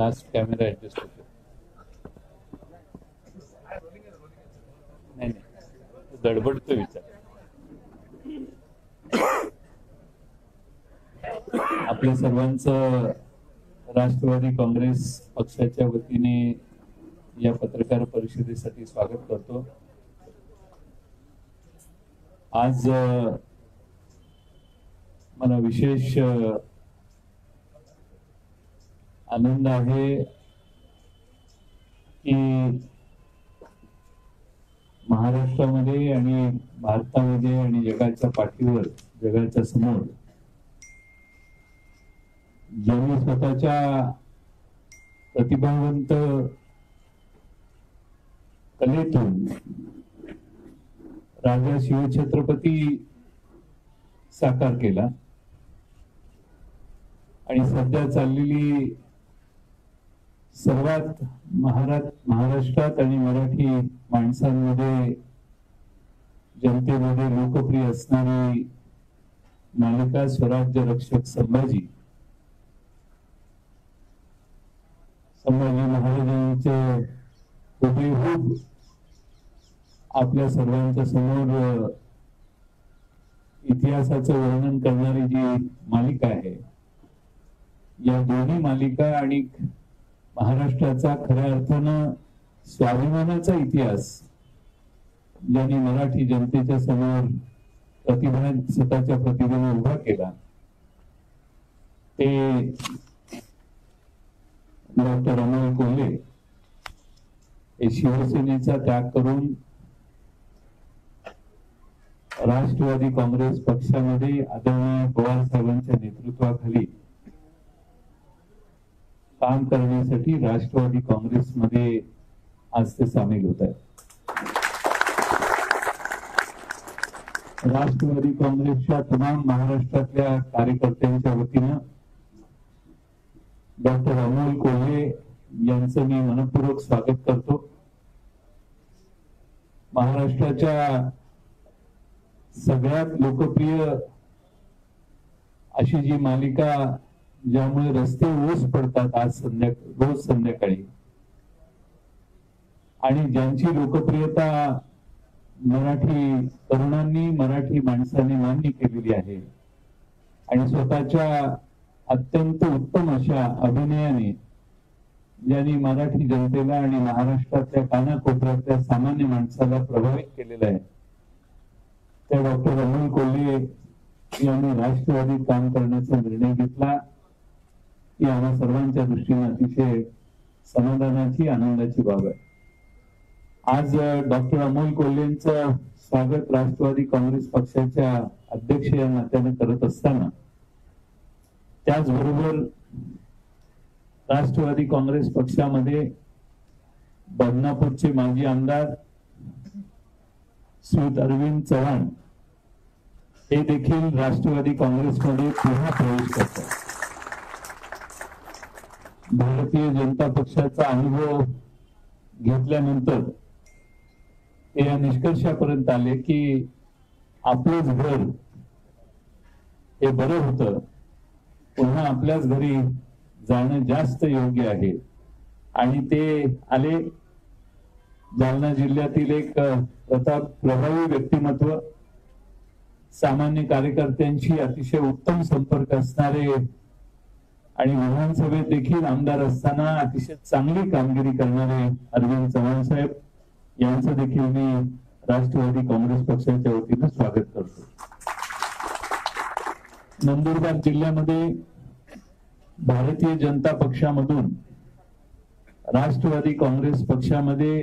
Last camera adjust होतो नाही. नाही दडबडतो विचार. आपल्या सर्वांचं राष्ट्रवादी काँग्रेस पक्षाच्या वतीने या पत्रकार परिषदेसाठी स्वागत करतो. आज मला विशेष आनंद आहे की महाराष्ट्रामध्ये आणि भारतामध्ये आणि जगाच्या पाठीवर जगाच्या समोर ज्यांनी स्वतःच्या प्रतिभावंत कलेतून राजा शिवछत्रपती साकार केला. आणि सध्या चाललेली सर्वात महारात महाराष्ट्रात आणि मराठी माणसांमध्ये जनतेमध्ये लोकप्रिय असणारी मालिका स्वराज्य रक्षक संभाजी. संभाजी महाराजांचे हुबेहूब आपल्या सर्वांच्या समोर इतिहासाचं वर्णन करणारी जी मालिका आहे या दोन्ही मालिका आणि महाराष्ट्राचा खऱ्या अर्थानं स्वाभिमानाचा इतिहास. ज्यांनी मराठी जनतेच्या समोर प्रतिभा स्वतःच्या प्रतिभेने उभा केला. ते डॉक्टर अमोल कोल्हे हे शिवसेनेचा त्याग करून राष्ट्रवादी काँग्रेस पक्षामध्ये आदरणीय पवार साहेबांच्या नेतृत्वाखाली काम करण्यासाठी राष्ट्रवादी काँग्रेसमध्ये आज ते सामील होत आहेत. राष्ट्रवादी काँग्रेसच्या तमाम महाराष्ट्रातल्या कार्यकर्त्यांच्या वतीनं डॉक्टर अमोल कोल्हे यांचं मी मनपूर्वक स्वागत करतो. महाराष्ट्राच्या सगळ्यात लोकप्रिय अशी जी मालिका ज्यामुळे रस्ते ओस पडतात आज संध्याकाळी रोज संध्याकाळी. आणि ज्यांची लोकप्रियता मराठी तरुणांनी मराठी माणसांनी मान्य केलेली आहे आणि स्वतःच्या अत्यंत उत्तम अशा अभिनयाने ज्यांनी मराठी जनतेला आणि महाराष्ट्रातल्या कानाकोपऱ्यातल्या सामान्य माणसाला प्रभावित केलेलं आहे त्या डॉक्टर अमोल कोल्हे यांनी राष्ट्रवादीत काम करण्याचा निर्णय घेतला. ही आम्हा सर्वांच्या दृष्टीने अतिशय समाधानाची आनंदाची बाब आहे. आज डॉक्टर अमोल कोल्हेंचं स्वागत राष्ट्रवादी काँग्रेस पक्षाच्या अध्यक्ष या नात्याने करत असताना त्याचबरोबर राष्ट्रवादी काँग्रेस पक्षामध्ये बदनापूरचे माजी आमदार श्री अरविंद चव्हाण हे देखील राष्ट्रवादी काँग्रेसमध्ये पुन्हा प्रवेश करतात. भारतीय जनता पक्षाचा अनुभव घेतल्यानंतर ते या निष्कर्षापर्यंत आले की आपलंच घर हे बरं होतं. पुन्हा आपल्याच घरी जाणं जास्त योग्य आहे. आणि ते आले. जालना जिल्ह्यातील एक प्रथा प्रताप प्रभावी व्यक्तिमत्व सामान्य कार्यकर्त्यांशी अतिशय उत्तम संपर्क असणारे आणि विधानसभेत देखील आमदार असताना अतिशय चांगली कामगिरी करणारे अरविंद चव्हाण साहेब यांचं देखील मी राष्ट्रवादी काँग्रेस पक्षाच्या वतीनं स्वागत करतो. नंदुरबार जिल्ह्यामध्ये भारतीय जनता पक्षामधून राष्ट्रवादी काँग्रेस पक्षामध्ये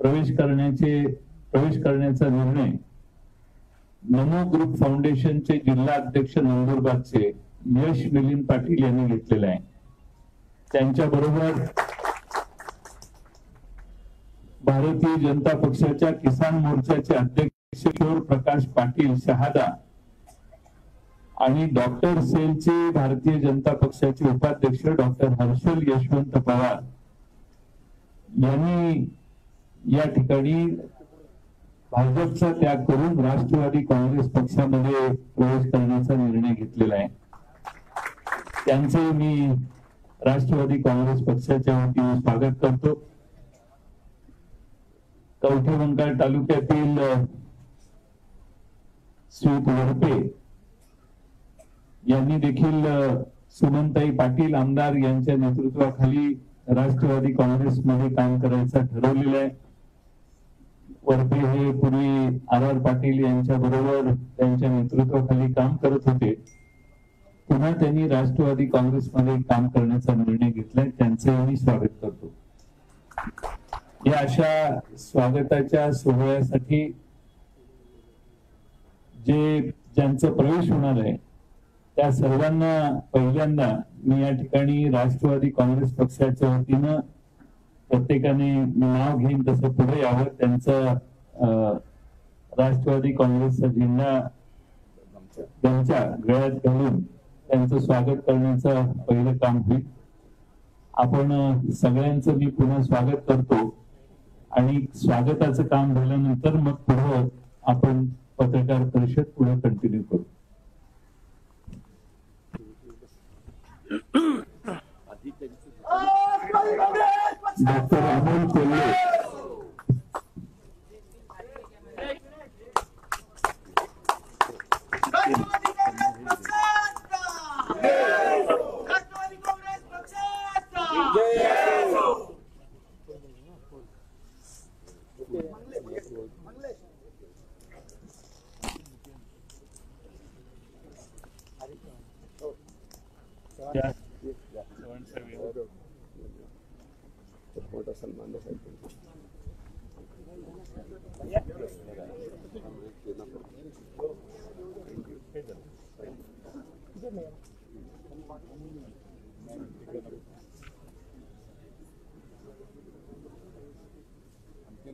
प्रवेश करण्याचे प्रवेश करण्याचा निर्णय नमो ग्रुप फाउंडेशनचे जिल्हा अध्यक्ष नंदुरबारचे यश मिलिंद पाटील यांनी घेतलेलं आहे. त्यांच्या बरोबर भारतीय जनता पक्षाच्या किसान मोर्चाचे अध्यक्ष प्रकाश पाटील शहादा आणि डॉक्टर सेलचे भारतीय जनता पक्षाचे उपाध्यक्ष डॉक्टर हर्षल यशवंत पवार यांनी या ठिकाणी भाजपचा त्याग करून राष्ट्रवादी काँग्रेस पक्षामध्ये प्रवेश करण्याचा निर्णय घेतलेला आहे. त्यांचे मी राष्ट्रवादी काँग्रेस पक्षाच्या वतीने स्वागत करतो. कवठे मंकाळ तालुक्यातील अ, वरपे यांनी देखील सुमनताई पाटील आमदार यांच्या नेतृत्वाखाली राष्ट्रवादी काँग्रेसमध्ये काम करायचं ठरवलेलं आहे. वरपे हे पूर्वी आर आर पाटील यांच्या बरोबर त्यांच्या नेतृत्वाखाली काम करत होते. पुन्हा त्यांनी राष्ट्रवादी काँग्रेसमध्ये काम करण्याचा निर्णय घेतलाय त्यांचे मी स्वागत करतो. या अशा स्वागताच्या सोहळ्यासाठी जे ज्यांचा प्रवेश होणार आहे त्या सर्वांना पहिल्यांदा मी या ठिकाणी राष्ट्रवादी काँग्रेस पक्षाच्या वतीनं प्रत्येकाने नाव घेईन तसं पुढे यावं त्यांचं अं, राष्ट्रवादी काँग्रेसचा झेंडा त्यांच्या गळ्यात घालून त्यांचं स्वागत करण्याचं पहिलं काम होईल. आपण सगळ्यांचं मी पुन्हा स्वागत करतो. आणि स्वागताचं काम झाल्यानंतर मग पुढं आपण पत्रकार परिषद पुढे कंटिन्यू करू. डॉक्टर अमोल कोल्हे. साहेब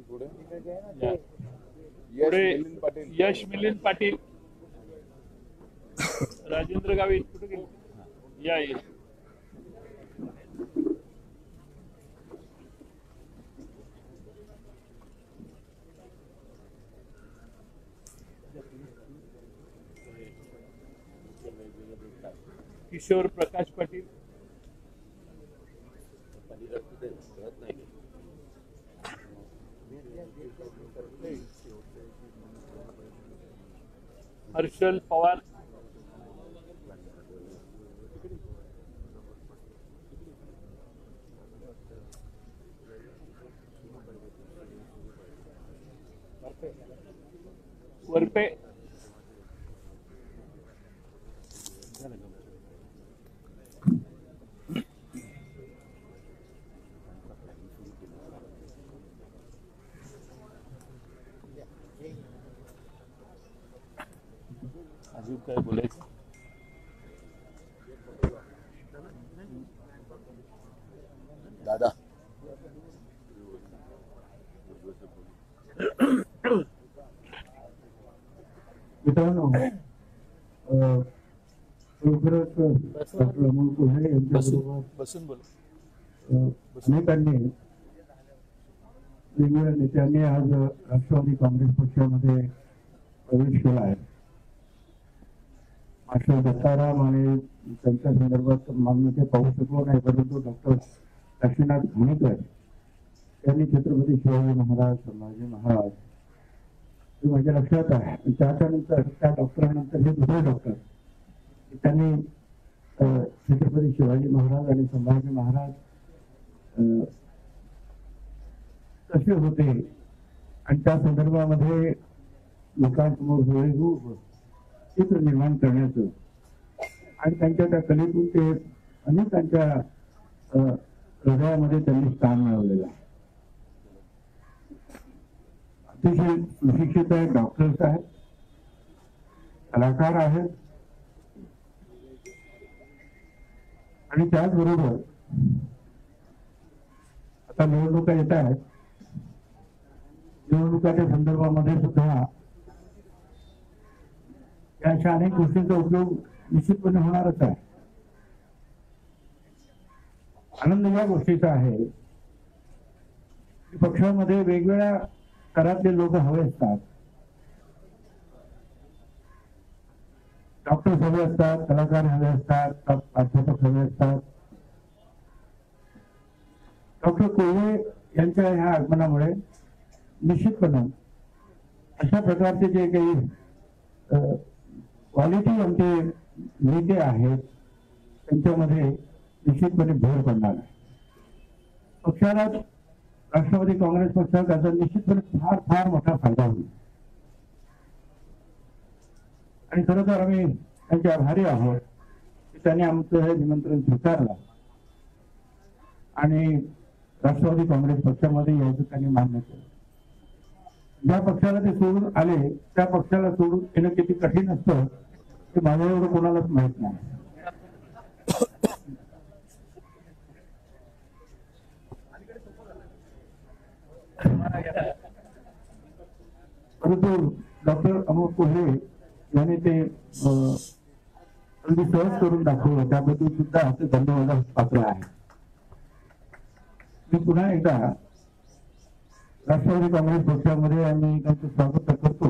पुढे यश मिलिंद पाटील. यश मिलिंद पाटील. राजेंद्र गावित कुठे गेले? या यश किशोर प्रकाश पाटील. हर्षल पवार. वरपे. काय बोलायचं? दादा. मित्रांनो बसून बोल. अनेकांनी वेगवेगळ्या नेत्यांनी आज राष्ट्रवादी काँग्रेस पक्षामध्ये प्रवेश केला आहे. मास्टर दत्ताराम आणि त्यांच्या संदर्भात मागणी ते पाहू शकलो नाही परंतु डॉक्टर काशीनाथ घाणेकर यांनी छत्रपती शिवाजी महाराज संभाजी महाराज हे माझ्या लक्षात आहे. त्याच्यानंतर त्या डॉक्टरांनंतर हे दुसरे डॉक्टर त्यांनी छत्रपती शिवाजी महाराज आणि संभाजी महाराज कसे होते? आणि त्या संदर्भामध्ये लोकांसमोर होऊ चित्र निर्माण करण्याचं आणि त्यांच्या त्या कलेतून ते अनेकांच्या अ, हृदयामध्ये त्यांनी स्थान मिळवलेलं आहे. अतिशय सुशिक्षित आहेत डॉक्टर्स आहेत कलाकार आहेत. आणि त्याचबरोबर आता निवडणुका येत आहेत. निवडणुकाच्या संदर्भामध्ये सुद्धा या अशा अनेक गोष्टींचा उपयोग निश्चितपणे होणारच आहे. आनंद या गोष्टीचा आहे. पक्षामध्ये वेगवेगळ्या स्तरातले लोक हवे असतात. डॉक्टर्स हवे असतात कलाकार हवे असतात प्राध्यापक हवे असतात. डॉक्टर कोल्हे यांच्या ह्या आगमनामुळे निश्चितपणे अशा प्रकारचे जे काही क्वालिटी आमचे नेते आहेत. त्यांच्यामध्ये निश्चितपणे भर पडणार आहे. पक्षाला राष्ट्रवादी काँग्रेस पक्षाला त्याचा निश्चितपणे फार फार मोठा फायदा होईल. आणि खरं तर आम्ही त्यांचे आभारी आहोत. की त्यांनी आमचं हे निमंत्रण स्वीकारलं. आणि राष्ट्रवादी काँग्रेस पक्षामध्ये यायचं त्यांनी मान्य केलं. ज्या पक्षाला ते सोडून आले त्या पक्षाला सोडून येणं किती कठीण असतं ते माझ्या एवढं कोणालाच माहीत नाही. परंतु डॉक्टर अमोल कोल्हे यांनी ते अं, अगदी सहज करून दाखवलं. त्याबद्दल सुद्धा ते धन्यवाद पात्र आहे. मी पुन्हा एकदा राष्ट्रवादी काँग्रेस पक्षामध्ये आम्ही त्यांचं स्वागत करतो.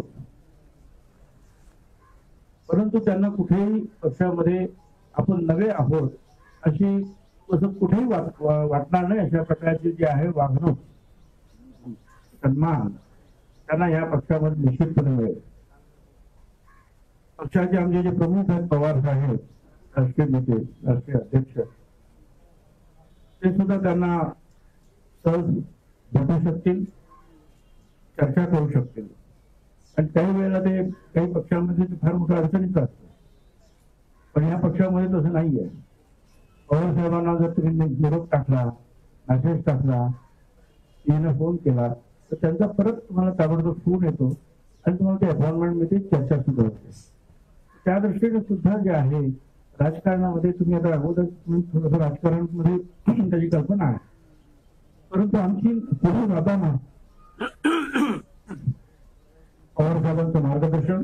परंतु त्यांना कुठेही पक्षामध्ये आपण नवे आहोत अशी असं कुठेही वाटणार नाही अशा प्रकारची जी आहे वागणूक सन्मान त्यांना या पक्षामध्ये निश्चितपणे मिळेल. पक्षाचे आमचे जे प्रमुख आहेत पवार साहेब राष्ट्रीय नेते राष्ट्रीय अध्यक्ष ते सुद्धा त्यांना सहज भेटू शकतील चर्चा करू शकतील. आणि काही वेळेला ते काही पक्षांमध्ये ते फार मोठ्या अडचणीत असतं पण या पक्षामध्ये तसं नाहीये. पवार साहेबांना जर तुम्ही निरोप टाकला मेसेज टाकला यानं फोन केला तर त्यांचा परत तुम्हाला ताबडतोब फोन येतो आणि तुम्हाला ते अपॉइंटमेंटमध्ये चर्चा सुरू होते. त्या दृष्टीने सुद्धा जे आहे राजकारणामध्ये तुम्ही आता अगोदर तुम्ही थोडंसं राजकारणामध्ये त्याची कल्पना आहे. परंतु आमची पुढे जाताना पवार साहेबांचं मार्गदर्शन.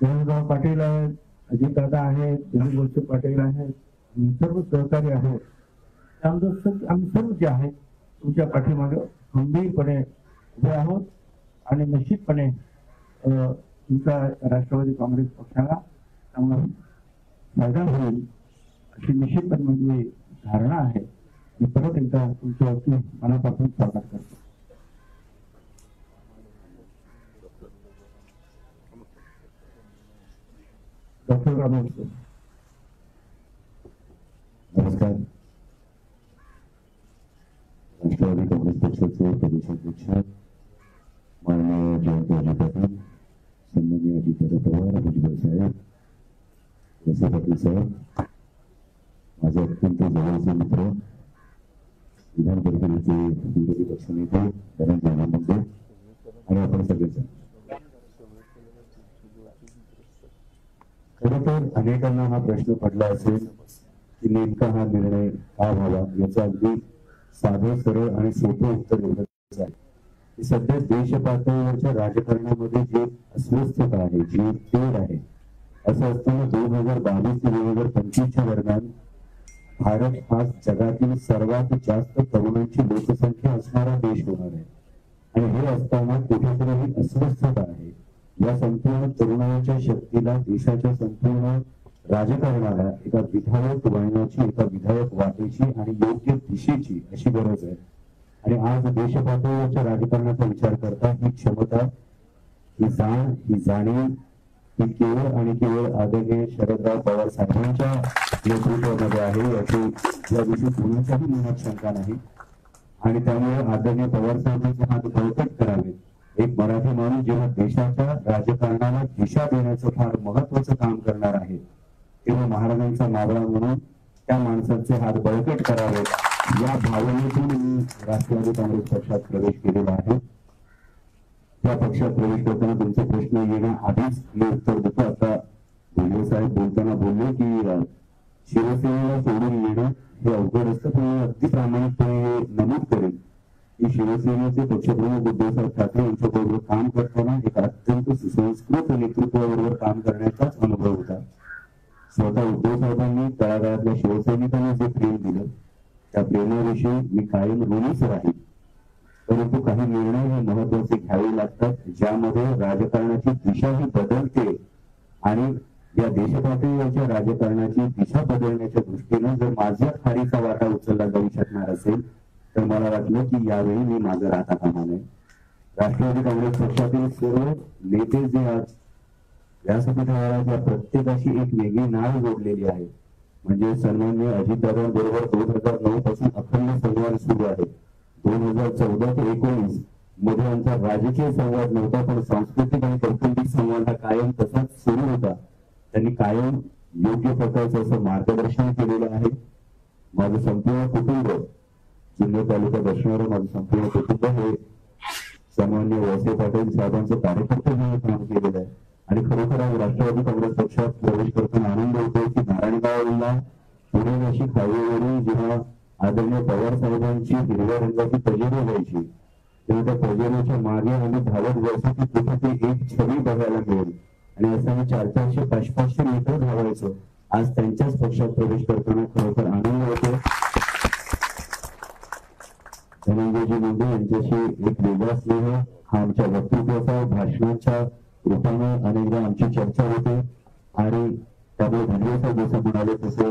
जयंतराव पाटील आहेत अजितदादा आहेत दिलीप पाटील आहेत. आणि सर्व सहकारी आहेत. आमचं आम्ही सर्व जे आहेत तुमच्या पाठीमागे खंबीरपणे उभे आहोत आणि निश्चितपणे तुमचा राष्ट्रवादी काँग्रेस पक्षाला चांगला फायदा होईल अशी निश्चितपणे माझी धारणा आहे. मी परत एकदा तुमच्यावरती मनापासून स्वागत करतो. डॉक्टर रामोस नमस्कार. राष्ट्रवादी काँग्रेस पक्षाचे प्रदेशाध्यक्ष माननीय जयंत अजित पाटील सन्माननीय अजितदादा पवार भुजबळ साहेब वसे पाटील साहेब माझे अत्यंत जवळचे मित्र विधान परिषदेचे विरोधी पक्षनेते धनंजय मुंडे आणि आपण सगळेजण. खरं तर अनेकांना हा प्रश्न पडला असेल की नेमका हा निर्णय का व्हावा याचं अगदी साधं सरळ आणि सोपं उत्तर एवढंच आहे. की सध्या देश पातळीवरच्या राजकारणामध्ये जी अस्वस्थता आहे जी तेढ आहे असं असताना दोन हजार बावीस ते दोन हजार पंचवीसच्या दरम्यान भारत हा जगातील सर्वात जास्त तरुणांची लोकसंख्या असणारा देश होणार आहे. आणि हे असताना कुठेतरी ही अस्वस्थता आहे. या संपूर्ण तरुणांच्या शक्तीला देशाच्या संपूर्ण राजकारणाला एका विधायक वळणाची एका विधायक वाटेची आणि योग्य दिशेची अशी गरज आहे. आणि आज देशपातळीवरच्या राजकारणाचा विचार करता ही क्षमता ही जाण ही जाणीव ही केवळ आणि केवळ आदरणीय शरदराव पवार साहेबांच्या नेतृत्वामध्ये आहे याची या दिवशी मनात शंका नाही. आणि त्यामुळे आदरणीय पवार साहेबांचे हात बळकट करावेत. एक मराठी माणूस जेव्हा देशाच्या राजकारणाला दिशा देण्याचं फार महत्वाचं काम करणार आहे तेव्हा महाराजांचा मावळा म्हणून त्या माणसाचे हात बळकट करावे या भावनेतून मी राष्ट्रवादी काँग्रेस पक्षात प्रवेश केलेला आहे. त्या पक्षात प्रवेश करताना तुमचे प्रश्न येण्याआधीच मी उत्तर म्हणजे सन्मान्य अजितदादांबरोबर दोन हजार नऊ पासून अखंड संवाद सुरू आहे. दोन हजार चौदा ते एकोणीसमध्ये आमचा राजकीय संवाद नव्हता पण सांस्कृतिक आणि कौटुंबिक संवाद हा कायम तसाच सुरू होता. त्यांनी कायम योग्य प्रकारचं असं मार्गदर्शन केलेलं आहे. माझं संपूर्ण कुटुंब जुन्नर तालुका असणारं माझं संपूर्ण कुटुंब हे सामान्य वळसे पाटील साहेबांचं कार्यकर्ते म्हणून काम केलेलं आहे. आणि खरोखर आज राष्ट्रवादी काँग्रेस पक्षात प्रवेश करताना आनंद होतो की नारायणगावला पुणे नाशिक हायवेवरून जेव्हा आदरणीय पवार साहेबांची हिरव्या रंगाची पजेरी व्हायची तेव्हा त्या पजेरीच्या मागे आम्ही धावत जायचो की कुठे ते एक छबी बघायला मिळेल. आणि असं आम्ही चार चारशे पाच पाचशे मीटर धावायचो. आज त्यांच्याच पक्षात प्रवेश करताना खरोखर आनंद होतो धनंजयजी मुंडे यांच्याशी एक वेगळा स्नेह हा आमच्या वक्तृत्वाचा भाषणाच्या रूपाने अनेकदा आमची चर्चा होते. आणि त्यामुळे धनंजय जसं म्हणाले तसं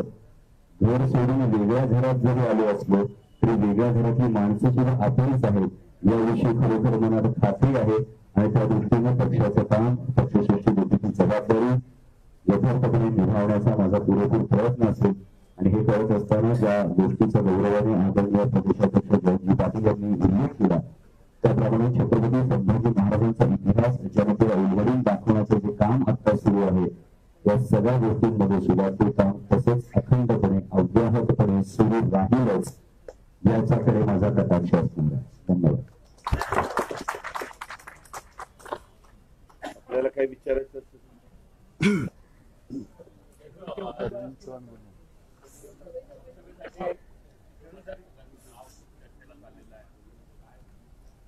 घर सोडून वेगळ्या घरात जरी आलो असलो तरी वेगळ्या घरातली माणसं सुद्धा आपलीच आहेत. याविषयी खरोखर मनात खात्री आहे आणि त्या दृष्टीने पक्षाचं काम पक्षश्रेष्ठी गोष्टीची जबाबदारी यथार्थपणे निभावण्याचा माझा पुरेपूर प्रयत्न असेल. आणि हे करत असताना ज्या गोष्टीचा गौरवाने आदरणीय प्रदेशाध्यक्ष जयंतजी पाटील यांनी उल्लेख केला. त्याप्रमाणे छत्रपती संभाजी महाराजांचा इतिहास जनतेला उलगडून दाखवण्याचं जे काम आता सुरू आहे या सगळ्या गोष्टींमध्ये सुद्धा ते काम तसेच अखंडपणे अव्याहतपणे सुरू राहीलच याच्याकडे माझा कटाक्ष असणार आहे. धन्यवाद. आपल्याला काही विचारायचं असेल अरविंद चव्हाण बोलणार.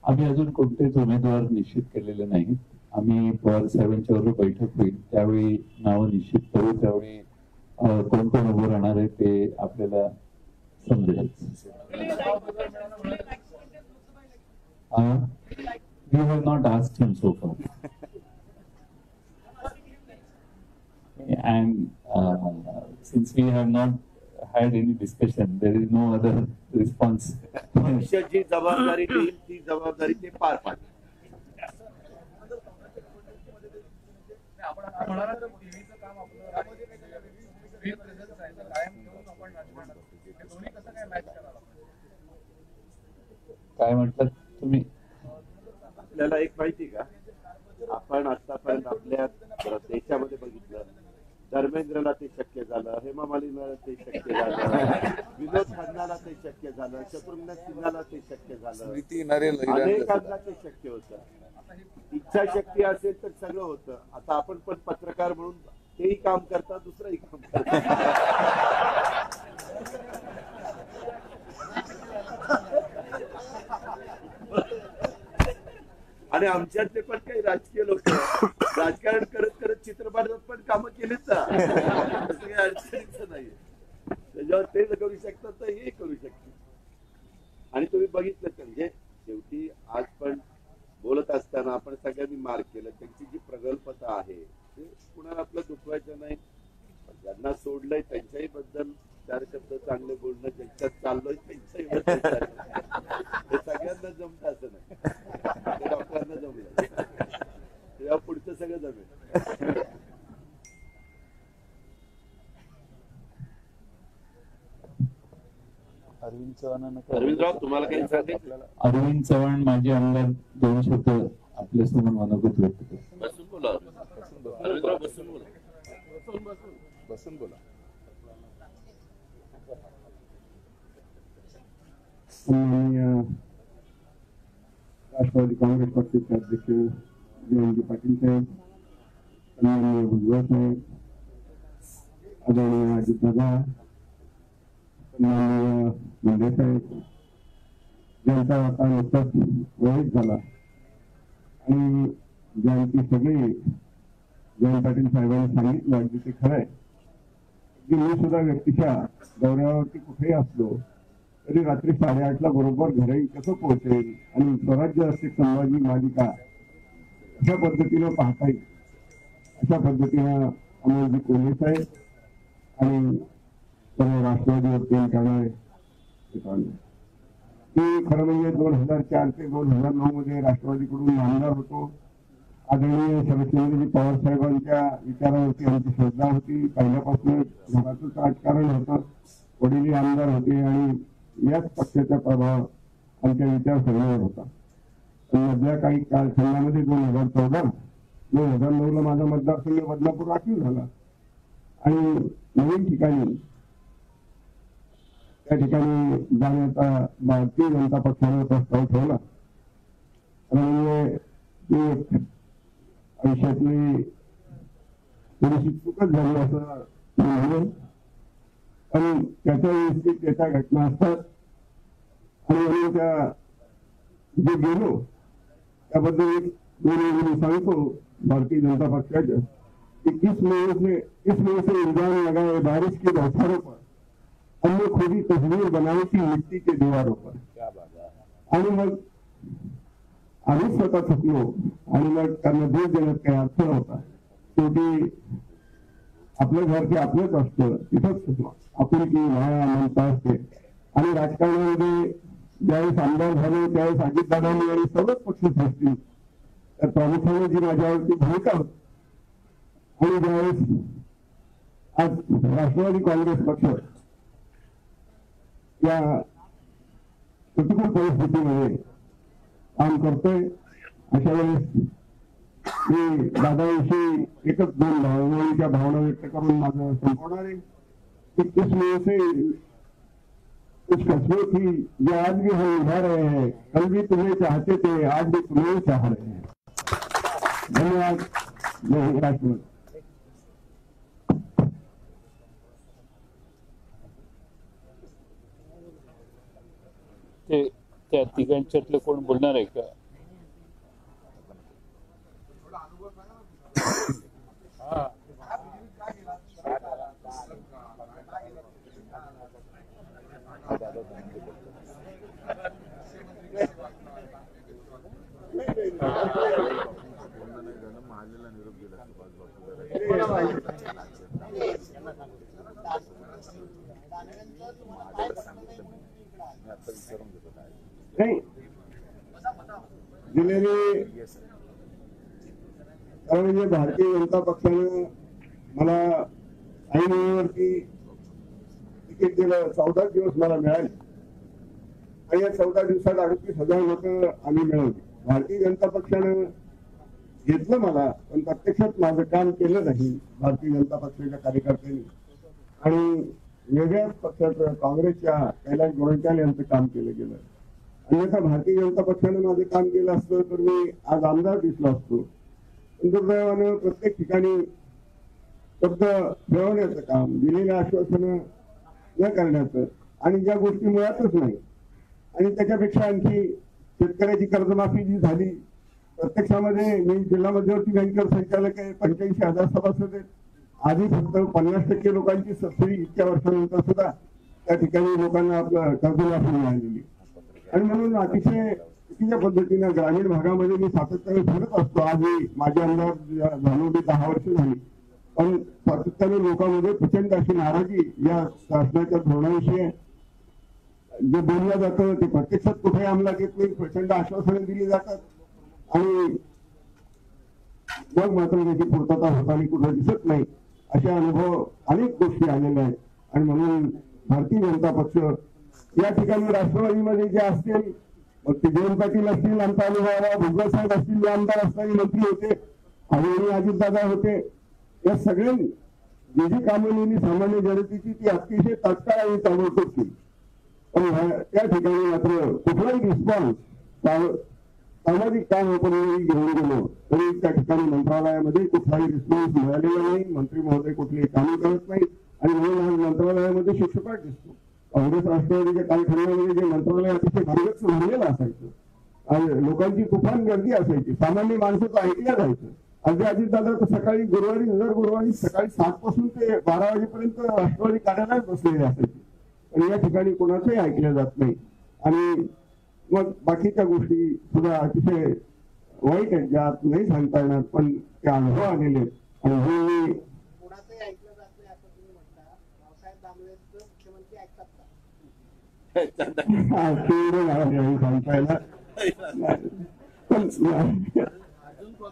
आम्ही अजून कोणतेच उमेदवार निश्चित केलेले नाहीत. आम्ही पवार साहेबांच्या बरोबर बैठक होईल. त्यावेळी नावं निश्चित करू त्यावेळी कोण कोण उभं राहणार आहे ते आपल्याला समजेल. We have not ask him so for and uh, since we have not had any discussion, there is no other पक्ष जी जबाबदारी देईल ती जबाबदारी ते पार पाडतील काय म्हटलं तुम्ही आपल्याला एक माहिती का आपण आतापर्यंत आपल्या देशामध्ये बघितलं धर्मेंद्रला ते शक्य झालं हेमा मालिनीला ते शक्य झालं विनोद खन्नाला ते शक्य झालं शत्रुघ्न सिन्हाला ते शक्य झालं अनेकांना ते शक्य होतं. इच्छाशक्ती असेल तर सगळं होतं. आता आपण पण पत्रकार म्हणून तेही काम करतात दुसरंही काम करतात आणि आमच्यातले पण काही राजकीय लोक राजकारण करत करत चित्रपटात पण कामं केलीच ना. असं काही अडचणीचं नाहीये. त्याच्यावर ते करू शकतात तर हे करू शकतील आणि तुम्ही बघितलं तर म्हणजे शेवटी आज पण बोलत असताना आपण सगळ्यांनी मार्क केलं. त्यांची जी प्रगल्भता आहे ते कुणाला आपलं दुखवायचं नाही. ज्यांना सोडलंय त्यांच्याही बद्दल चार शब्द चांगले बोलणं ज्यांच्यात चाललोय त्यांच्याही बद्दल हे सगळ्यांना जमत असं नाही. ते डॉक्टरांना जमलं. तेव्हा पुढचं सगळं जमेल. अरविंद चव्हाणांना अरविंदराव? तुम्हाला काही अरविंद चव्हाण माजी आमदार दोन शब्द आपल्यासमोर मनोगत व्यक्त बसून बोला. अरविंदराव बसून बोला. बसून बोला. राष्ट्रवादी काँग्रेस पक्षाचे अध्यक्ष जयंती पाटील साहेब सन्माननीय भुजबळ साहेब आदरणीय अजितदादा माननीय मुंडे म्हणजे साहेब ज्यांचा आता नुकताच वयच झाला. आणि ज्यांची सगळी जयंत पाटील साहेबांनी सांगितलं अगदी ते खरं आहे. की मी सुद्धा व्यक्तीच्या दौऱ्यावरती कुठेही असलो तरी रात्री साडेआठला बरोबर घरी कसं पोहोचेल आणि स्वराज्य असते संभाजी मालिका अशा पद्धतीनं पाहता येईल. अशा पद्धतीनं अमोलजी कोल्हे साहेब आणि सर्व राष्ट्रवादीवर प्रेम करणारे मी खरं म्हणजे दोन हजार चार ते दोन हजार नऊ मध्ये राष्ट्रवादीकडून आमदार होतो. आदरणीय शरदचंद्रजी पवार साहेबांच्या विचारावरती आमची श्रद्धा होती. पहिल्यापासून घरातच राजकारण होतं. वडीलही आमदार होते आणि याच पक्षाचा प्रभाव आमच्या विचारसरणीवर होता. मधल्या काही कालखंडामध्ये दोन हजार चौदा दोन हजार नऊ ला माझा मतदारसंघ बदलापूर राखीव झाला. आणि नवीन ठिकाणी त्या ठिकाणी जाण्याचा भारतीय जनता पक्षाने प्रस्ताव ठेवला. खरं म्हणजे ती एक आयुष्यातली थोडीशी चुकत झाली असं मी म्हणेन. पण त्याच्या व्यवस्थित त्याच्या घटना असतात आणि म्हणून त्या जे गेलो त्याबद्दल एक दोन सांगतो भारतीय जनता पक्षाच्या. की किस मेरे से किस मेरे से इल्जाम लगाए बारिश की बौछारों पर हमने खुद ही तस्वीर बनाई थी मिट्टी के दीवारों पर। आणि मग आम्ही स्वतः थकलो आणि मग त्यांना देश देण्यात काही अर्थ नव्हता शेवटी आपलं घर ते आपलंच असतं तिथंच आपुलकी माया ममता असते आणि राजकारणामध्ये ज्यावेळेस आमदार झाले त्यावेळेस अजितदादांनी आणि सर्वच पक्ष सृष्टी तर प्रामुख्याने जी माझ्यावरती भूमिका होती। आणि ज्यावेळेस आज राष्ट्रवादी काँग्रेस पक्ष या प्रतिकूल परिस्थितीमध्ये काम करतोय अशा वेळेस मी दादाविषयी एकच दोन भावनांच्या भावना व्यक्त करून माझं संपवणार आहे किस से कुछ कस्बे थी जो आज भी हम निभा रहे हैं, कल भी तुम्हें चाहते थे, आज भी तुम्हें चाह रहे हैं। धन्यवाद। जय हिंद। राष्ट्रपति ते त्या तिघांच्यातलं कोण बोलणार आहे का? नाही। दिलेली कारण म्हणजे भारतीय जनता पक्षानं मला ऐन वेळेवरती तिकीट दिलं. चौदा दिवस मला मिळाले. आणि या चौदा दिवसात अडतीस हजार लोक आम्ही मिळवली. भारतीय जनता पक्षानं घेतलं मला पण प्रत्यक्षात माझं काम केलं नाही भारतीय जनता पक्षाच्या कार्यकर्त्यांनी. आणि वेगळ्याच पक्षाचं काँग्रेसच्या कैलाश गोरंट्याल यांचं काम केलं गेलं. अन्यथा भारतीय जनता पक्षानं माझं काम केलं असतं तर मी आज आमदार दिसलो असतो. पण दुर्दैवानं प्रत्येक ठिकाणी शब्द मिळवण्याचं काम दिलेल्या आश्वासनं न करण्याचं आणि ज्या गोष्टी मुळातच नाही. आणि त्याच्यापेक्षा आणखी शेतकऱ्याची कर्जमाफी जी झाली प्रत्यक्षामध्ये मी जिल्हा मध्यवर्ती बँकेवर संचालक आहे पंच्याऐंशी हजार सभासद आहेत. आधी फक्त पन्नास टक्के लोकांची सबसिडी इतक्या वर्षानंतर सुद्धा त्या ठिकाणी लोकांना आपलं कर्जमाफी मिळालेली आणि म्हणून अतिशय चुकीच्या पद्धतीनं ग्रामीण भागामध्ये मी सातत्याने फिरत असतो. आजही माझे आमदार झाले दहा वर्ष झाली. पण सातत्याने लोकांमध्ये प्रचंड अशी नाराजी या शासनाच्या धोरणाविषयी जे बोललं जातं ते प्रत्यक्षात कुठे अंमलात येत नाही. प्रचंड आश्वासने दिली जातात. आणि मग मात्र त्याची पूर्तता होताना कुठं दिसत नाही. असे अनुभव अनेक गोष्टी आलेल्या आहेत. आणि म्हणून भारतीय जनता पक्ष या ठिकाणी राष्ट्रवादीमध्ये जे असतील मग ते जयंत पाटील असतील आमचा अनुभव भुजबळ साहेब असतील जे आमदार असणारे मंत्री होते आणि अजितदादा होते. या सगळ्यांनी जे जी कामं नेहमी सामान्य जनतेची ती अतिशय तत्काळ आणि ताबडतोब केली. पण त्या ठिकाणी मात्र कुठलाही रिस्पॉन्स सामाजिक काम आपण घेऊन गेलो. तरी त्या ठिकाणी मंत्रालयामध्ये कुठलाही रिस्पॉन्स मिळालेला नाही. मंत्री महोदय कुठलीही कामं करत नाही आणि म्हणून मंत्रालयामध्ये शिक्षकाट दिसतो. काँग्रेस राष्ट्रवादीच्या कालखंडामध्ये जे मंत्रालय अतिशय भरगच भरलेलं असायचं. आणि लोकांची तुफान गर्दी असायची. सामान्य माणसाचं ऐकल्या जायचं. अगदी अजितदादा तर सकाळी गुरुवारी दर गुरुवारी सकाळी सात पासून ते बारा वाजेपर्यंत राष्ट्रवादी कार्यालयात बसलेले असायचे. पण या ठिकाणी कोणाचंही ऐकलं जात नाही. आणि मग बाकीच्या गोष्टी सुद्धा अतिशय वाईट आहेत ज्या नाही सांगता येणार पण त्या अनुभव आलेले आहेत. आणि हे मी कोणाचंही ऐकलं जात नाही असं तुम्ही म्हणता रावसाहेब दानवेचं मुख्यमंत्री ऐकतात का हा, ते एवढं मला नाही सांगता येणार. पण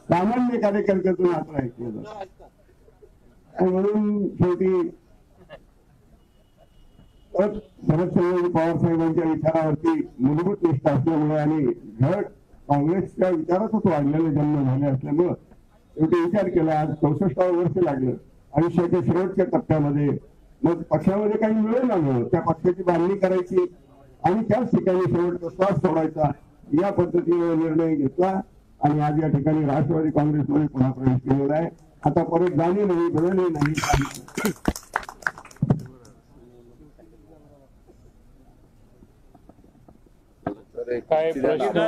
सामान्य कार्यकर्त्यातून आता ऐकलं आणि म्हणून शेवटी शरदचंद्रजी पवार साहेबांच्या विचारावरती मूलभूत निष्ठा असल्यामुळे आणि घट काँग्रेसच्या विचारातच वाढलेले जन्म झाले असल्यामुळं शेवटी विचार केला आज चौसष्टावं वर्ष लागलं. आयुष्याच्या शेवटच्या टप्प्यामध्ये मग पक्षामध्ये काही मिळेल ना त्या पक्षाची बांधणी करायची. आणि त्याच ठिकाणी शेवटचा श्वास सोडायचा. या पद्धतीने निर्णय घेतला. आणि आज या ठिकाणी राष्ट्रवादी काँग्रेसमध्ये पुन्हा प्रवेश केलेला आहे. आता परत जाणे नाही बदलणे नाही. काय प्रश्न?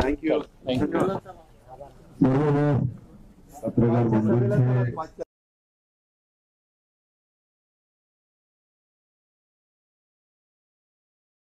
थँक्यू थँक्यू सर्व पत्रकार बंधूंचे